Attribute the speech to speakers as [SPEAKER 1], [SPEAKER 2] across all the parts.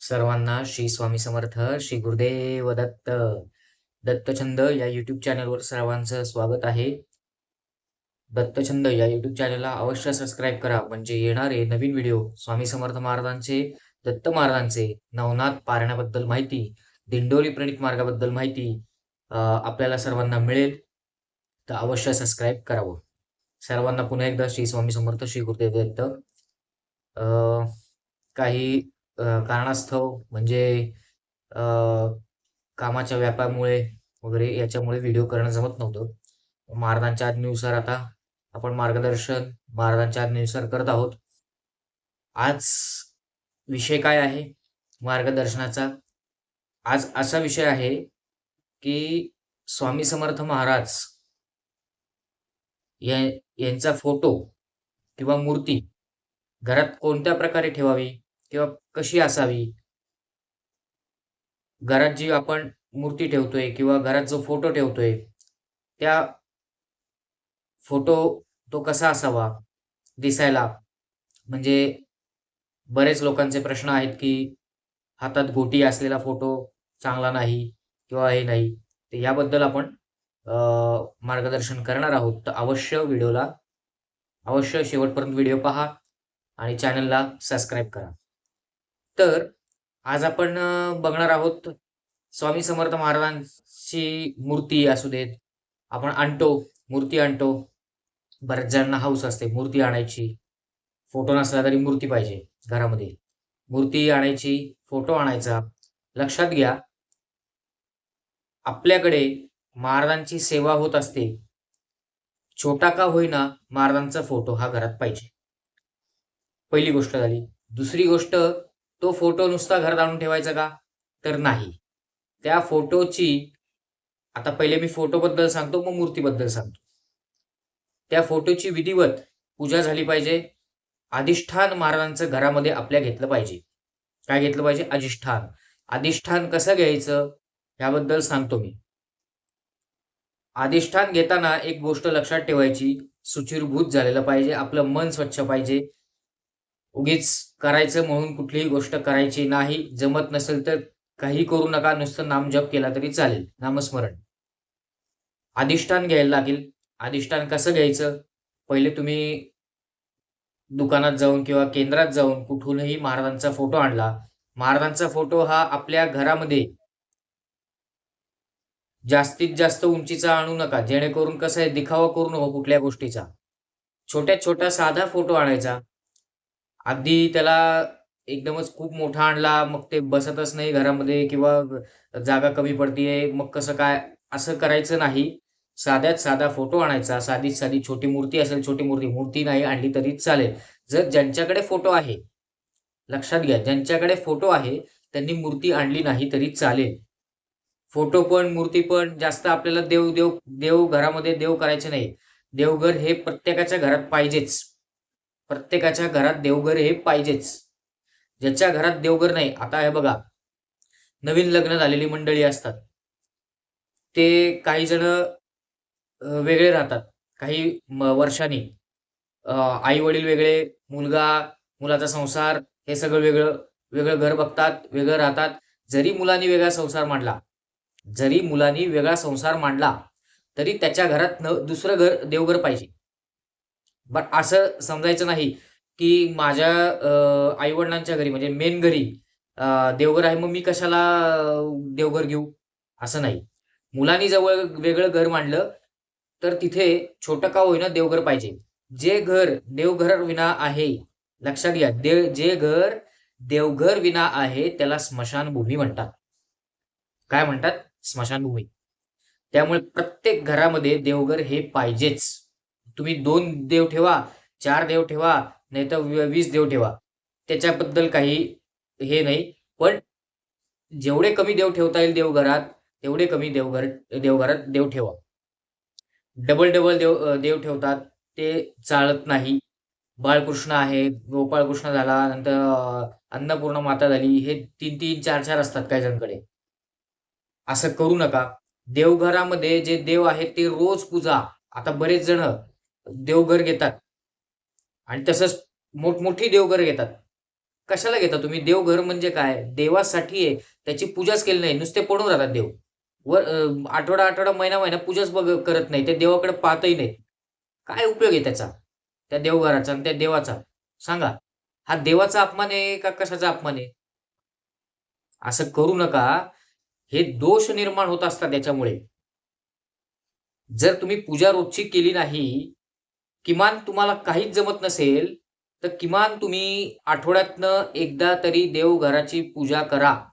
[SPEAKER 1] सर्वांना श्री स्वामी समर्थ श्री गुरुदेव दत्त दत्तछंद या युट्यूब चॅनलवर सर्वांचं स्वागत आहे. दत्तछंद या युट्यूब चॅनलला अवश्य सबस्क्राईब करा. म्हणजे येणारे नवीन व्हिडिओ स्वामी समर्थ महाराजांचे दत्त महाराजांचे नवनाथ पारण्याबद्दल माहिती दिंडोरी प्रणित मार्गाबद्दल माहिती आपल्याला सर्वांना मिळेल. तर अवश्य सबस्क्राईब करावं. सर्वांना पुन्हा एकदा श्री स्वामी समर्थ श्री गुरुदेव दत्त. अं, काही कारणास्तव म्हणजे कामाच्या व्यापामुळे वगैरे याच्यामुळे व्हिडिओ करणं जमत नव्हतं. महाराजांच्या आज्ञेनुसार आता आपण मार्गदर्शन महाराजांच्या आज्ञेनुसार करत आहोत. आज विषय काय आहे मार्गदर्शनाचा? आज असा विषय आहे की स्वामी समर्थ महाराज या यांचा फोटो किंवा मूर्ती घरात कोणत्या प्रकारे ठेवावी? किंवा कशी असावी? घरात जी आपण मूर्ती ठेवतोय किंवा घरात जो फोटो ठेवतोय त्या फोटो तो कसा असावा दिसायला? म्हणजे बरेच लोकांचे प्रश्न आहेत की हातात गोटी असलेला फोटो चांगला नाही किंवा हे नाही तर याबद्दल आपण मार्गदर्शन करणार आहोत. तर अवश्य व्हिडिओला अवश्य शेवटपर्यंत व्हिडिओ पहा आणि चॅनलला सबस्क्राईब करा. तर आज आपण बघणार आहोत स्वामी समर्थ महाराजांची मूर्ती असू देत आपण आणतो मूर्ती आणतो. बऱ्याच जणांना हाऊस असते मूर्ती आणायची. फोटो नसला तरी मूर्ती पाहिजे घरामध्ये. मूर्ती आणायची फोटो आणायचा. लक्षात घ्या आपल्याकडे महाराजांची सेवा होत असते. छोटा का होईना महाराजांचा फोटो हा घरात पाहिजे. पहिली गोष्ट झाली. दुसरी गोष्ट तो फोटो नुसता घरात आणून ठेवायचा का? तर नाही. त्या फोटोची आता पहिले मी फोटो बद्दल सांगतो मग मूर्तीबद्दल सांगतो. त्या फोटोची विधिवत पूजा झाली पाहिजे. अधिष्ठान महाराजांचं घरामध्ये आपल्या घेतलं पाहिजे. काय घेतलं पाहिजे? अधिष्ठान. अधिष्ठान कसं घ्यायचं? याबद्दल सांगतो मी. अधिष्ठान घेताना एक गोष्ट लक्षात ठेवायची. सुचिरभूत झालेलं पाहिजे. आपलं मन स्वच्छ पाहिजे. उगीच करायचं म्हणून कुठलीही गोष्ट करायची नाही. जमत नसेल तर काही करू नका. नुसतं नामजप केला तरी चालेल. नामस्मरण. अधिष्ठान घ्यायला लागेल. अधिष्ठान कसं घ्यायचं? पहिले तुम्ही दुकानात जाऊन किंवा केंद्रात जाऊन कुठूनही महाराजांचा फोटो आणला. महाराजांचा फोटो हा आपल्या घरामध्ये जास्तीत जास्त उंचीचा आणू नका. जेणेकरून कसं आहे दिखावा करू नको कुठल्या गोष्टीचा. छोट्यात छोटा साधा फोटो आणायचा. अगदी त्याला एकदमच खूप मोठा आणला मग ते बसतच नाही घरामध्ये किंवा जागा कमी पडतीये मग कसं काय? असं करायचं नाही. साध्यात साधा फोटो आणायचा साधी साधी छोटी मूर्ती असेल छोटी मूर्ती मूर्ती नाही आणली तरी चालेल. जर ज्यांच्याकडे फोटो आहे लक्षात घ्या ज्यांच्याकडे फोटो आहे त्यांनी मूर्ती आणली नाही तरी चालेल. फोटो पण मूर्ती पण जास्त आपल्याला देव देव देव घरामध्ये देव करायचे नाही. देवघर हे प्रत्येकाच्या घरात पाहिजेच. प्रत्येकाच्या घरात देवघर हे पाहिजेच. ज्याच्या घरात देवघर नाही आता हे बघा. नवीन लग्न झालेली मंडळी असतात. ते काही जण वेगळे राहतात. काही वर्षांनी. आई वडील वेगळे मुलगा मुलाचा संसार हे सगळं वेगळं वेगळं घर बघतात वेगळं राहतात. जरी मुलांनी वेगळा संसार मांडला जरी मुलांनी वेगळा संसार मांडला तरी त्याच्या घरात न दुसरं घर देवघर पाहिजे. बट असं समजायचं नाही की माझ्या आई वडिलांच्या घरी म्हणजे मेन घरी देवघर आहे मग मी कशाला देवघर घेऊ? असं नाही. मुलांनी जवळ वेगळं घर मांडलं तर तिथे छोटं का होईना देवघर पाहिजे. जे घर देवघर विना आहे लक्षात घ्या देव जे घर देवघर विना आहे त्याला स्मशानभूमी म्हणतात. काय म्हणतात? स्मशानभूमी. त्यामुळे प्रत्येक घरामध्ये देवघर हे पाहिजेच. तुम्ही दोन देव ठेवा चार देव ठेवा नाही तर वीस देव ठेवा. त्याच्याबद्दल काही हे नाही पण जेवढे कमी देव ठेवता येईल देवघरात तेवढे कमी देवघर देवघरात देव ठेवा. डबल डबल देव देव ठेवतात ते चालत नाही. बाळकृष्ण आहे गोपाळकृष्ण झाला नंतर अन्नपूर्ण अन्नपूर्णा माता झाली हे तीन तीन चार चार असतात काही जणकडे. असं करू नका. देवघरामध्ये जे देव आहेत ते रोज पूजा. आता बरेच जण देवघर घेतात. आणि तसंच मोठमोठी देवघर घेतात. कशाला घेता तुम्ही? देवघर म्हणजे काय? देवासाठी आहे. त्याची पूजाच केली नाही. नुसते पडून राहतात देव. वर आठवडा आठवडा महिना महिना पूजाच बघ करत नाही. ते देवाकडे पाहतही नाही काय उपयोग आहे त्याचा? त्या देवघराचा आणि त्या देवाचा? सांगा. हा देवाचा अपमान आहे का कशाचा अपमान आहे? असं करू नका. हे दोष निर्माण होत असतात त्याच्यामुळे जर तुम्ही पूजा रोजची केली नाही किमान तुम्हाला काहीच जमत नसेल तर किमान तुम्ही आठवड्यातनं एकदा तरी देवघराची पूजा करा.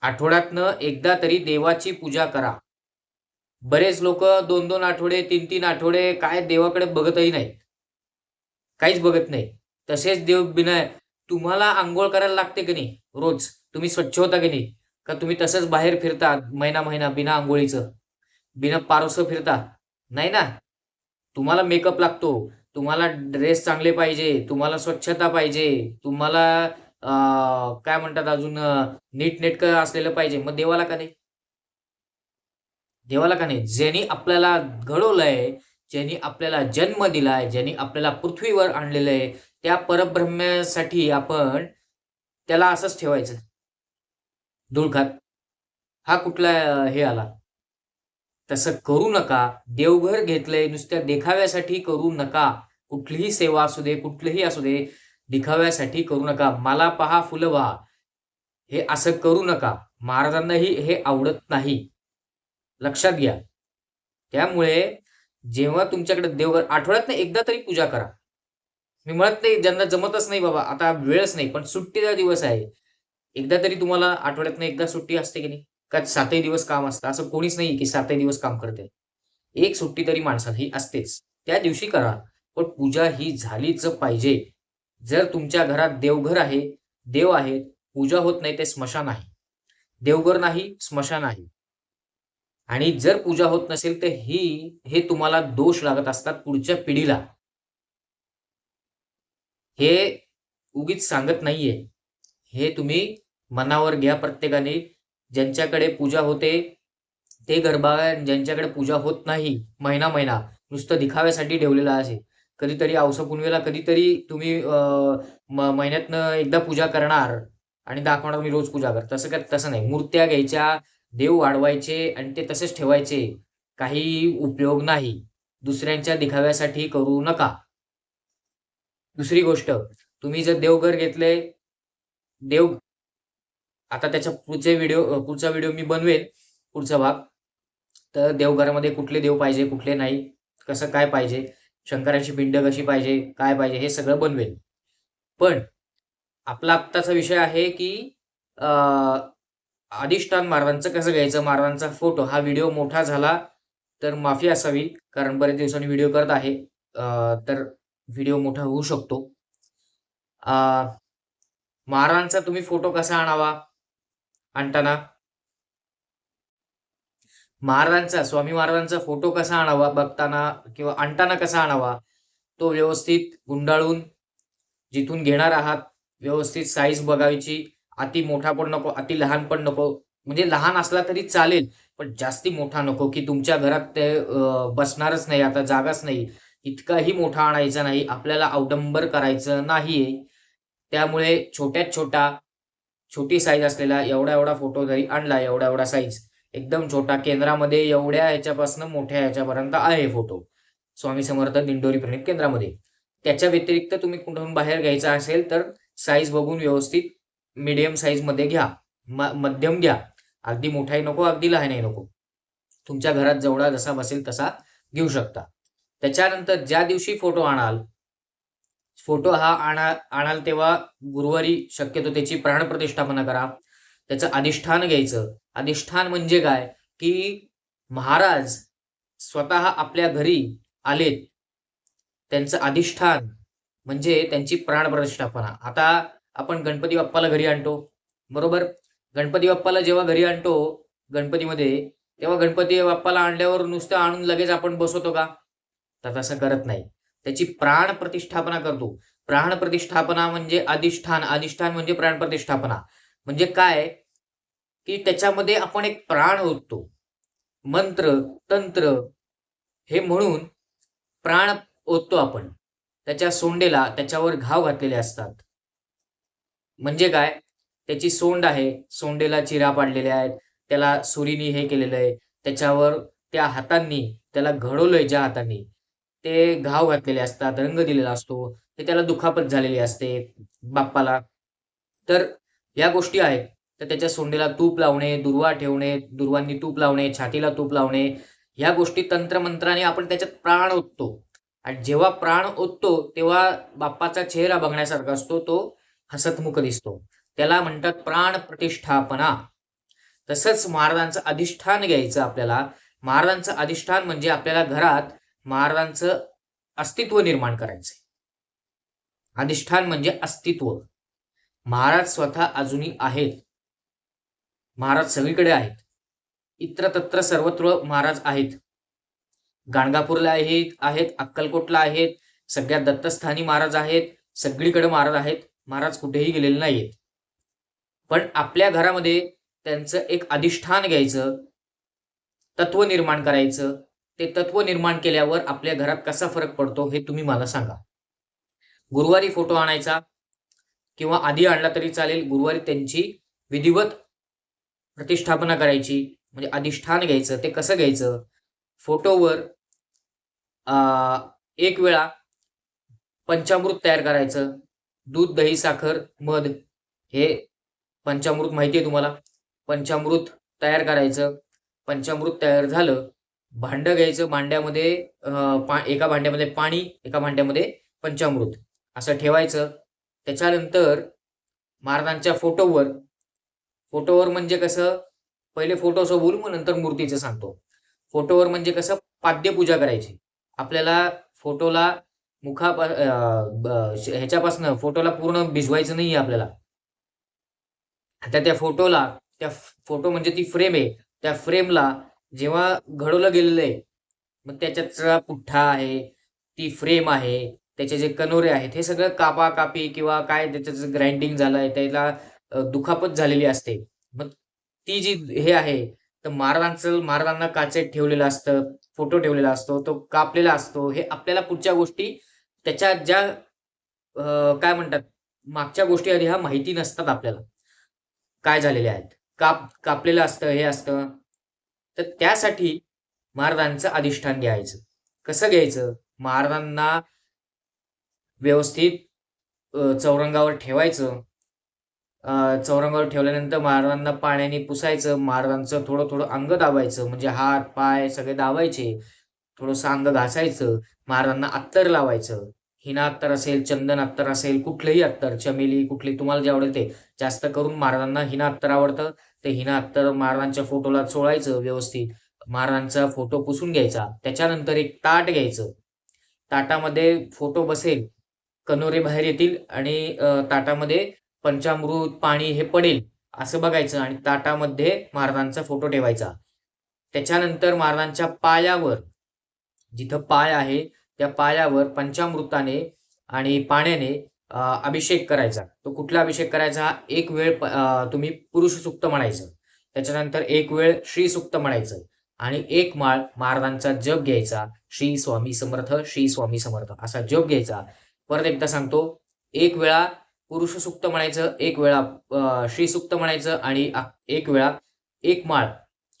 [SPEAKER 1] आठवड्यातनं एकदा तरी देवाची पूजा करा. बरेच लोक दोन दोन आठवडे तीन तीन आठवडे काय देवाकडे बघतही नाहीत. काहीच बघत नाही. तसेच देव बिना तुम्हाला आंघोळ करायला लागते की नाही? रोज. तुम्ही स्वच्छ होता की नाही? का तुम्ही तसंच बाहेर फिरता महिना महिना बिना आंघोळीचं? बिना पारोसं फिरता? नाही ना? तुम्हाला मेकअप लागतो. तुम्हाला ड्रेस चांगले पाहिजे. तुम्हाला स्वच्छता पाहिजे. तुम्हाला काय म्हणतात अजून नीटनेटकं असलेलं पाहिजे. मग देवाला का नाही? देवाला का नाही? ज्यांनी आपल्याला घडवलंय ज्यांनी आपल्याला जन्म दिलाय ज्यांनी आपल्याला पृथ्वीवर आणलेलं आहे त्या परब्रह्म्यासाठी आपण त्याला असंच ठेवायचं. धुळखात हा कुठला हे आला? तसं करू नका. देवघर घेतलंय नुसत्या देखाव्यासाठी करू नका. कुठलीही सेवा असू दे कुठलीही असू दे दिखाव्यासाठी करू नका. मला पहा फुलं व्हा हे असं करू नका. महाराजांनाही हे आवडत नाही. लक्षात घ्या. त्यामुळे जेव्हा तुमच्याकडे देवघर आठवड्यात एकदा तरी पूजा करा. मी म्हणत नाही ज्यांना जमतच नाही बाबा आता वेळच नाही पण सुट्टीचा दिवस आहे. एकदा तरी तुम्हाला आठवड्यातनं एकदा सुट्टी असते की नाही? का सातही दिवस काम असतं? असं कोणीच नाही की सातही दिवस काम करते. एक सुट्टी तरी माणसाला ही असतेच. त्या दिवशी करा पण पूजा ही झालीच पाहिजे. जर तुमच्या घरात देवघर आहे देव आहेत पूजा होत नाही ते स्मशान आहे. देवघर नाही स्मशान आहे. आणि जर पूजा होत नसेल तर ही हे तुम्हाला दोष लागत असतात पुढच्या पिढीला. हे उगीच सांगत नाहीये. हे तुम्ही मनावर घ्या प्रत्येकाने. ज्यांच्याकडे पूजा होते ते गरबा ज्यांच्याकडे पूजा होत नाही महिना महिना नुसतं दिखाव्यासाठी ठेवलेला असे कधीतरी औसा पुनवेला कधीतरी तुम्ही अं, महिन्यातनं एकदा पूजा करणार आणि दाखवणार मी रोज पूजा कर तसं काय तसं नाही. मूर्त्या घ्यायच्या देव वाढवायचे आणि ते तसेच ठेवायचे. काही उपयोग नाही. दुसऱ्यांच्या दिखाव्यासाठी करू नका. दुसरी गोष्ट तुम्ही जर देवघर घेतले देव आता त्याच्या पुढचे व्हिडिओ पुढचा व्हिडिओ मी बनवेल पुढचा भाग. तर देवघरामध्ये कुठले देव पाहिजे कुठले नाही कसं काय पाहिजे शंकराची पिंड कशी पाहिजे काय पाहिजे हे सगळं बनवेल पण आपला आत्ताचा विषय आहे की अं, अधिष्ठान महाराजांचं कसं घ्यायचं महाराजांचा फोटो हा व्हिडिओ मोठा झाला तर माफी असावी कारण बरेच दिवसांनी व्हिडिओ करत आहे तर व्हिडिओ मोठा होऊ शकतो. अं, महाराजांचा तुम्ही फोटो कसा आणावा? आणताना? महाराजांचा स्वामी महाराजांचा फोटो कसा आणावा बघताना किंवा आणताना कसा आणावा? तो व्यवस्थित गुंडाळून जिथून घेणार आहात व्यवस्थित साईज बघायची. अति मोठा पण नको अति लहान पण नको. म्हणजे लहान असला तरी चालेल पण जास्ती मोठा नको की तुमच्या घरात ते बसणारच नाही आता जागाच नाही. इतकाही मोठा आणायचा नाही आपल्याला अवडंबर करायचं नाहीये. त्यामुळे छोट्यात छोटा छोटी साईज असलेला एवढा एवढा फोटो जरी आणला एवढा एवढा साईज एकदम छोटा केंद्रामध्ये एवढ्या ह्याच्यापासून मोठ्या ह्याच्यापर्यंत आहे फोटो स्वामी समर्थ दिंडोरी प्रणित केंद्रामध्ये. त्याच्या व्यतिरिक्त तुम्ही कुठून बाहेर घ्यायचा असेल तर साईज बघून व्यवस्थित मीडियम साईजमध्ये घ्या. मध्यम घ्या. अगदी मोठाही नको अगदी लहानही नको. तुमच्या घरात जेवढा जसा बसेल तसा घेऊ शकता. त्याच्यानंतर ज्या दिवशी फोटो आणाल फोटो हा आणा आणाल तेव्हा गुरुवारी शक्यतो त्याची प्राणप्रतिष्ठापना करा. त्याचं अधिष्ठान घ्यायचं. अधिष्ठान म्हणजे काय? की महाराज स्वतः आपल्या घरी आलेत. त्यांचं अधिष्ठान म्हणजे त्यांची प्राणप्रतिष्ठापना. आता आपण गणपती बाप्पाला घरी आणतो. बरोबर? गणपती बाप्पाला जेव्हा घरी आणतो गणपतीमध्ये तेव्हा गणपती बाप्पाला आणल्यावर नुसतं आणून लगेच आपण बसवतो का? तर तसं करत नाही. त्याची प्राण प्रतिष्ठापना करतो. प्राण प्रतिष्ठापना म्हणजे अधिष्ठान. अधिष्ठान म्हणजे प्राण प्रतिष्ठापना. म्हणजे काय? की त्याच्यामध्ये आपण एक प्राण ओततो. मंत्र तंत्र हे म्हणून प्राण ओततो आपण. त्याच्या सोंडेला त्याच्यावर घाव घातलेले असतात. म्हणजे काय? त्याची सोंड आहे. सोंडेला चिरा पाडलेल्या आहेत. त्याला सुरीनी हे केलेलं आहे. त्याच्यावर त्या हातांनी त्याला घडवलंय ज्या हातांनी. ते घाव घातलेले असतात रंग दिलेला असतो ते त्याला दुखापत झालेली असते बाप्पाला. तर या गोष्टी आहेत. तर त्याच्या सोंडेला तूप लावणे दुर्वा ठेवणे दुर्वांनी तूप लावणे छातीला तूप लावणे ह्या गोष्टी तंत्रमंत्राने आपण त्याच्यात प्राण ओततो. आणि जेव्हा प्राण ओततो तेव्हा बाप्पाचा चेहरा बघण्यासारखा असतो तो हसतमुख दिसतो. त्याला म्हणतात प्राण प्रतिष्ठापना. तसंच महाराजांचं अधिष्ठान घ्यायचं आपल्याला. महाराजांचं अधिष्ठान म्हणजे आपल्याला घरात महाराजांचं अस्तित्व निर्माण करायचंय. अधिष्ठान म्हणजे अस्तित्व. महाराज स्वतः अजूनही आहेत. महाराज सगळीकडे आहेत. इत्र तत्र सर्वत्र महाराज आहेत. गाणगापूरला आहेत आहेत अक्कलकोटला आहेत सगळ्या दत्तस्थानी महाराज आहेत सगळीकडे महाराज आहेत. महाराज कुठेही गेलेले नाहीयेत. पण आपल्या घरामध्ये त्यांचं एक अधिष्ठान घ्यायचं तत्व निर्माण करायचं ते तत्व निर्माण केल्यावर आपल्या घरात कसा फरक पडतो हे तुम्ही मला सांगा. गुरुवारी फोटो आणायचा किंवा आधी आणला तरी चालेल. गुरुवारी त्यांची विधिवत प्रतिष्ठापना करायची म्हणजे अधिष्ठान घ्यायचं ते कसं घ्यायचं? फोटोवर एक वेळा पंचामृत तयार करायचं. दूध दही साखर मध हे पंचामृत माहिती आहे तुम्हाला? पंचामृत तयार करायचं. पंचामृत तयार झालं भांड घ्यायचं भांड्यामध्ये एका भांड्यामध्ये पाणी एका भांड्यामध्ये पंचामृत. असं ठेवायचं. त्याच्यानंतर महाराजांच्या फोटोवर फोटोवर म्हणजे कसं? पहिले फोटोचं बोलू मग नंतर मूर्तीचं सांगतो. फोटोवर म्हणजे कसं? पाद्यपूजा करायची. आपल्याला फोटोला मुखा ह्याच्यापासून फोटोला पूर्ण भिजवायचं नाही आपल्याला. आता त्या फोटोला त्या फोटो म्हणजे ती फ्रेम आहे. त्या फ्रेमला जेव्हा घडवलं गेलेलं आहे मग त्याच्यात पुठ्ठा आहे ती फ्रेम आहे त्याचे जे कनोरे आहेत हे सगळं कापा कापी किंवा काय त्याचं ग्राइंडिंग झालंय त्याला दुखापत झालेली असते. मग ती जी हे आहे तर महाराजांचं महाराजांना काचेत ठेवलेलं असतं फोटो ठेवलेला असतो तो कापलेला असतो. हे आपल्याला पुढच्या गोष्टी त्याच्या ज्या काय म्हणतात मागच्या गोष्टी आधी ह्या माहिती नसतात आपल्याला. काय झालेल्या आहेत? काप कापलेलं असतं हे असतं. तर त्यासाठी महाराजांचं अधिष्ठान घ्यायचं. कसं घ्यायचं? महाराजांना व्यवस्थित चौरंगावर ठेवायचं. चौरंगावर ठेवल्यानंतर महाराजांना पाण्याने पुसायचं. महाराजांचं थोडं थोडं अंग दाबायचं. म्हणजे हात पाय सगळे दाबायचे. थोडस अंग घासायचं. महाराजांना अत्तर लावायचं. हिना अत्तर असेल चंदन अत्तर असेल कुठलंही अत्तर चमेली कुठली तुम्हाला जे आवडेल ते. जास्त करून महाराजांना हिना अत्तर आवडतं. ते हिना तर महाराजांच्या फोटोला चोळायचं व्यवस्थित. महाराजांचा फोटो पुसून घ्यायचा. त्याच्यानंतर एक ताट घ्यायचं. ताटामध्ये फोटो बसेल कनोरे बाहेर येतील आणि ताटामध्ये पंचामृत पाणी हे पडेल असं बघायचं आणि ताटामध्ये महाराजांचा फोटो ठेवायचा. त्याच्यानंतर महाराजांच्या पायावर जिथं पाय आहे त्या पायावर पंचामृताने आणि पाण्याने अभिषेक करायचा. तो कुठला अभिषेक करायचा? एक वेळ तुम्ही पुरुष सुक्त म्हणायचं. त्याच्यानंतर एक वेळ श्री सुक्त म्हणायचं. आणि एक माळ महाराजांचा जप घ्यायचा. श्री स्वामी समर्थ श्री स्वामी समर्थ असा जप घ्यायचा. परत एकदा सांगतो एक वेळा पुरुष सुक्त म्हणायचं एक वेळा श्री सुक्त म्हणायचं आणि एक वेळा एक माळ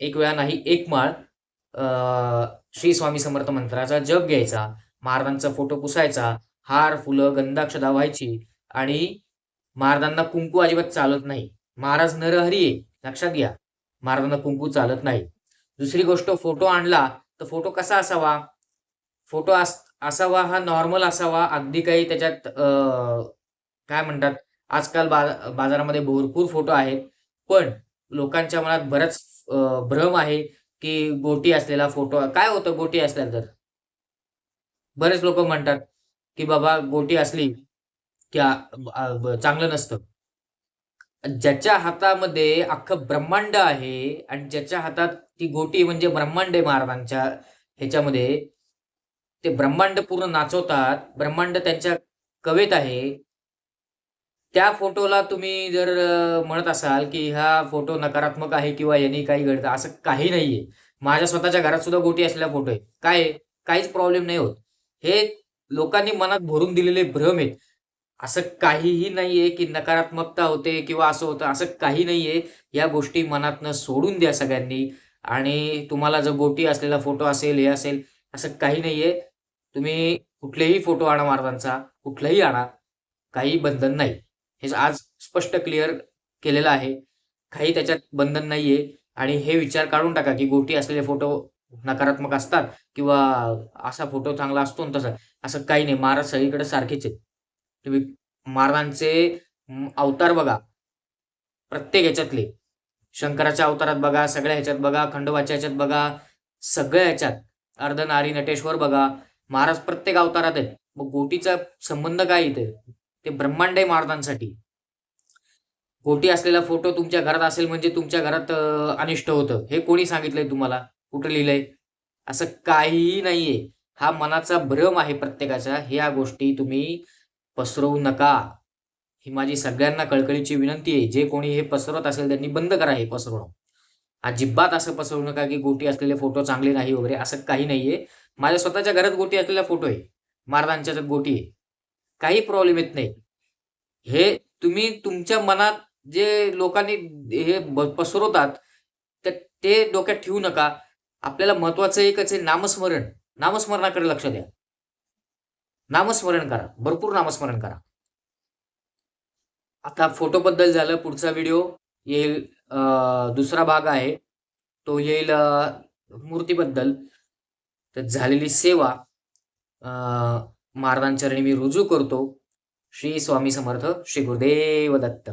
[SPEAKER 1] एक वेळा नाही एक माळ श्री स्वामी समर्थ मंत्राचा जप घ्यायचा. महाराजांचा फोटो पुसायचा. हार फुलं गंधाक्षदा व्हायची आणि महाराजांना कुंकू अजिबात चालत नाही. महाराज नरहरी आहे. लक्षात घ्या. महाराजांना कुंकू चालत नाही. दुसरी गोष्ट फोटो आणला तर फोटो कसा असावा? फोटो असावा हा नॉर्मल असावा. अगदी काही त्याच्यात काय म्हणतात? आजकाल बाजारामध्ये भरपूर फोटो आहेत. पण लोकांच्या मनात बराच भ्रम आहे की गोटी असलेला फोटो काय होतं गोटी असल्या तर बरेच लोक म्हणतात की बाबा गोटी असली की चांगलं नसतं. ज्याच्या हातामध्ये अख्खं ब्रह्मांड आहे आणि ज्याच्या हातात ती गोटी म्हणजे ब्रह्मांड आहे महाराजांच्या ह्याच्यामध्ये ते ब्रह्मांड पूर्ण नाचवतात ब्रह्मांड त्यांच्या कवेत आहे. त्या फोटोला तुम्ही जर म्हणत असाल की हा फोटो नकारात्मक आहे किंवा यांनी काही घडतं असं काही नाहीये. माझ्या स्वतःच्या घरात सुद्धा गोटी असलेला फोटो आहे. काय काहीच प्रॉब्लेम नाही होत. हे लोकांनी मनात भरून दिलेले भ्रम आहेत. असं काहीही नाहीये की नकारात्मकता होते किंवा असं होतं असं काही नाहीये. या गोष्टी मनातनं सोडून द्या सगळ्यांनी. आणि तुम्हाला जर गोटी असलेला फोटो असेल हे असेल असं काही नाहीये. तुम्ही कुठलेही फोटो आणा महाराजांचा कुठलाही आणा. काही बंधन नाही. हे आज स्पष्ट क्लिअर केलेलं आहे. काही त्याच्यात बंधन नाहीये. आणि हे विचार काढून टाका की गोटी असलेले फोटो नकारात्मक असतात किंवा असा फोटो चांगला असतो तसा. असं काही नाही. महाराज सगळीकडे सारखेच आहेत. तुम्ही महाराजांचे अवतार बघा. प्रत्येक ह्याच्यातले. शंकराच्या अवतारात बघा सगळ्या ह्याच्यात बघा खंडोबाच्या ह्याच्यात बघा सगळ्या ह्याच्यात. अर्धनारी नटेश्वर बघा. महाराज प्रत्येक अवतारात आहेत. मग गोटीचा संबंध काय इथे? ते ब्रह्मांड आहे महाराजांसाठी. गोटी असलेला फोटो तुमच्या घरात असेल म्हणजे तुमच्या घरात अनिष्ट होतं. हे कोणी सांगितलंय तुम्हाला? कुठं लिहिलंय? असं काहीही नाहीये. हा मनाचा भ्रम आहे प्रत्येकाचा. ह्या गोष्टी तुम्ही पसरवू नका. ही माझी सगळ्यांना कळकळीची विनंती आहे. जे कोणी हे पसरवत असेल त्यांनी बंद करा हे पसरवणं. अजिबात असं पसरवू नका की गोटी असलेले फोटो चांगले नाही वगैरे. असं काही नाहीये. माझ्या स्वतःच्या घरात गोटी असलेला फोटो आहे. महाराजांच्या गोटी आहे. काही प्रॉब्लेम येत नाही. हे तुम्ही तुमच्या मनात जे लोकांनी हे पसरवतात तर ते डोक्यात ठेवू नका. आपल्याला महत्वाचं एकच आहे नामस्मरण. नामस्मरणाकडे लक्ष द्या. नामस्मरण करा. भरपूर नामस्मरण करा. आता फोटो बद्दल झालं पुढचा व्हिडिओ येईल अं, दुसरा भाग आहे. तो येईल मूर्तीबद्दल. तर झालेली सेवा अं, महाराजांचरणी मी रुजू करतो. श्री स्वामी समर्थ श्री गुरुदेव दत्त.